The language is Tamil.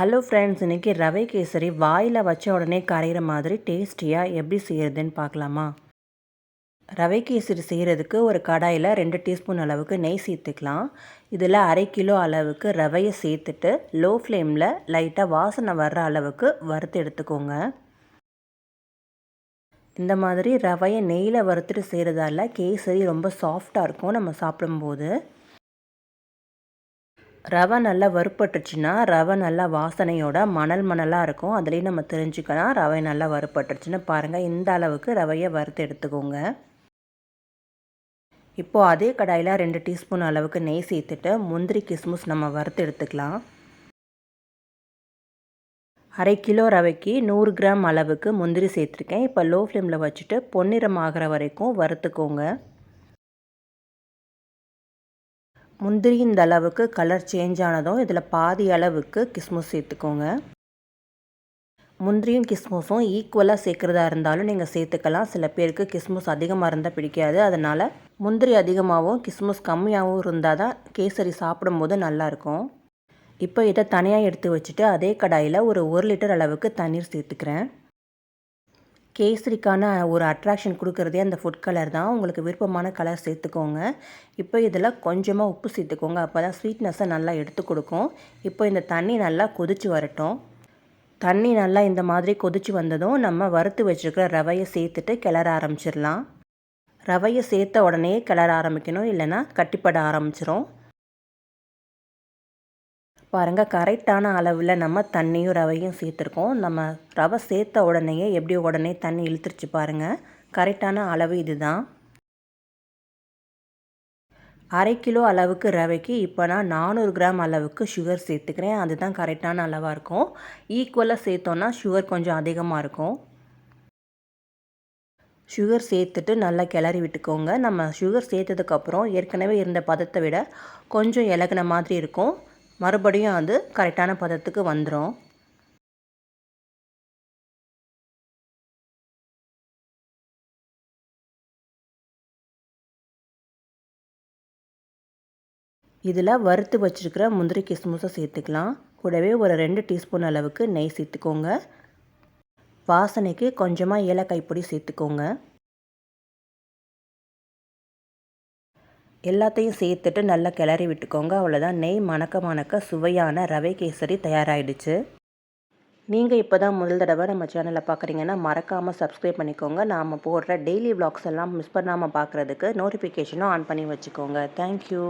ஹலோ ஃப்ரெண்ட்ஸ் இன்றைக்கி ரவை கேசரி வாயில் வச்ச உடனே கரைகிற மாதிரி டேஸ்டியாக எப்படி செய்கிறதுன்னு பார்க்கலாமா? ரவை கேசரி செய்கிறதுக்கு ஒரு கடாயில் ரெண்டு டீஸ்பூன் அளவுக்கு நெய் சேர்த்துக்கலாம். இதில் அரை கிலோ அளவுக்கு ரவையை சேர்த்துட்டு லோ ஃப்ளேமில் லைட்டாக வாசனை வர்ற அளவுக்கு வறுத்து எடுத்துக்கோங்க. இந்த மாதிரி ரவையை நெய்யில் வறுத்துட்டு செய்கிறதால கேசரி ரொம்ப சாஃப்டாக இருக்கும் நம்ம சாப்பிடும்போது. ரவை நல்லா வறுப்பட்டுச்சுன்னா ரவை நல்லா வாசனையோட மணல் மணலாக இருக்கும். அதுலேயும் நம்ம தெரிஞ்சுக்கலாம் ரவை நல்லா வறுப்பட்டுருச்சுன்னு பாருங்கள் இந்த அளவுக்கு ரவையை வறுத்து எடுத்துக்கோங்க. இப்போது அதே கடாயில் ரெண்டு டீஸ்பூன் அளவுக்கு நெய் சேர்த்துட்டு முந்திரி கிஸ்மிஸ் நம்ம வறுத்து எடுத்துக்கலாம். அரை கிலோ ரவைக்கு நூறு கிராம் அளவுக்கு முந்திரி சேர்த்துருக்கேன். இப்போ லோ ஃப்ளேமில் வச்சுட்டு பொன்னிறம் ஆகிற வரைக்கும் வறுத்துக்கோங்க. முந்திரி இந்த அளவுக்கு கலர் சேஞ்ச் ஆனதும் இதில் பாதி அளவுக்கு கிஸ்மிஸ் சேர்த்துக்கோங்க. முந்திரியும் கிஸ்மஸும் ஈக்குவலாக சேர்க்குறதா இருந்தாலும் நீங்கள் சேர்த்துக்கலாம். சில பேருக்கு கிஸ்மிஸ் அதிகமாக இருந்தால் பிடிக்காது. அதனால் முந்திரி அதிகமாகவும் கிஸ்மஸ் கம்மியாகவும் இருந்தால் தான் கேசரி சாப்பிடும்போது நல்லாயிருக்கும் இப்போ இதை தனியாக எடுத்து வச்சுட்டு அதே கடாயில் ஒரு ஒரு லிட்டர் அளவுக்கு தண்ணீர் சேர்த்துக்கிறேன். கேசரிக்கான ஒரு அட்ராக்ஷன் கொடுக்குறதே அந்த ஃபுட் கலர் தான். உங்களுக்கு விருப்பமான கலர் சேர்த்துக்கோங்க. இப்போ இதில் கொஞ்சமாக உப்பு சேர்த்துக்கோங்க. அப்போ தான் ஸ்வீட்னஸை நல்லா எடுத்து கொடுக்கும். இப்போ இந்த தண்ணி நல்லா கொதித்து வரட்டும். தண்ணி நல்லா இந்த மாதிரி கொதித்து வந்ததும் நம்ம வறுத்து வச்சுருக்கிற ரவையை சேர்த்துட்டு கிளற ஆரம்பிச்சிடலாம். ரவையை சேர்த்த உடனே கிளற ஆரம்பிக்கணும். இல்லைன்னா கட்டிப்பட ஆரம்பிச்சிரும். பாருங்கள் கரெக்டான அளவில் நம்ம தண்ணியும் ரவையும் சேர்த்துருக்கோம். நம்ம ரவை சேர்த்த உடனேயே எப்படி உடனே தண்ணி இழுத்துருச்சு பாருங்கள் கரெக்டான அளவு இதுதான். அரை கிலோ அளவுக்கு ரவைக்கு இப்போ நான் நானூறு கிராம் அளவுக்கு சுகர் சேர்த்துக்கிறேன். அதுதான் கரெக்டான அளவாக இருக்கும். ஈக்குவலாக சேர்த்தோன்னா சுகர் கொஞ்சம் அதிகமாக இருக்கும். சுகர் சேர்த்துட்டு நல்லா கிளறி விட்டுக்கோங்க. நம்ம சுகர் சேர்த்ததுக்கப்புறம் ஏற்கனவே இருந்த பதத்தை விட கொஞ்சம் இலகுன மாதிரி இருக்கும். மறுபடியும் அது கரெக்டான பதத்துக்கு வந்துடும் இதில் வறுத்து வச்சுருக்கிற முந்திரி கிஸ்மிஸை சேர்த்துக்கலாம். கூடவே ஒரு ரெண்டு டீஸ்பூன் அளவுக்கு நெய் சேர்த்துக்கோங்க. வாசனைக்கு கொஞ்சமாக ஏலக்காய் பொடி சேர்த்துக்கோங்க. எல்லாத்தையும் சேர்த்துட்டு நல்லா கிளறி விட்டுக்கோங்க. அவ்வளோதான் நெய் மணக்க மணக்க சுவையான ரவை கேசரி தயாராகிடுச்சு நீங்கள் இப்போ தான் முதல் தடவை நம்ம சேனலை பார்க்குறீங்கன்னா மறக்காமல் சப்ஸ்கிரைப் பண்ணிக்கோங்க. நாம் போடுற டெய்லி விளாக்ஸ் எல்லாம் மிஸ் பண்ணாமல் பார்க்குறதுக்கு நோட்டிஃபிகேஷனும் ஆன் பண்ணி வச்சுக்கோங்க. தேங்க்யூ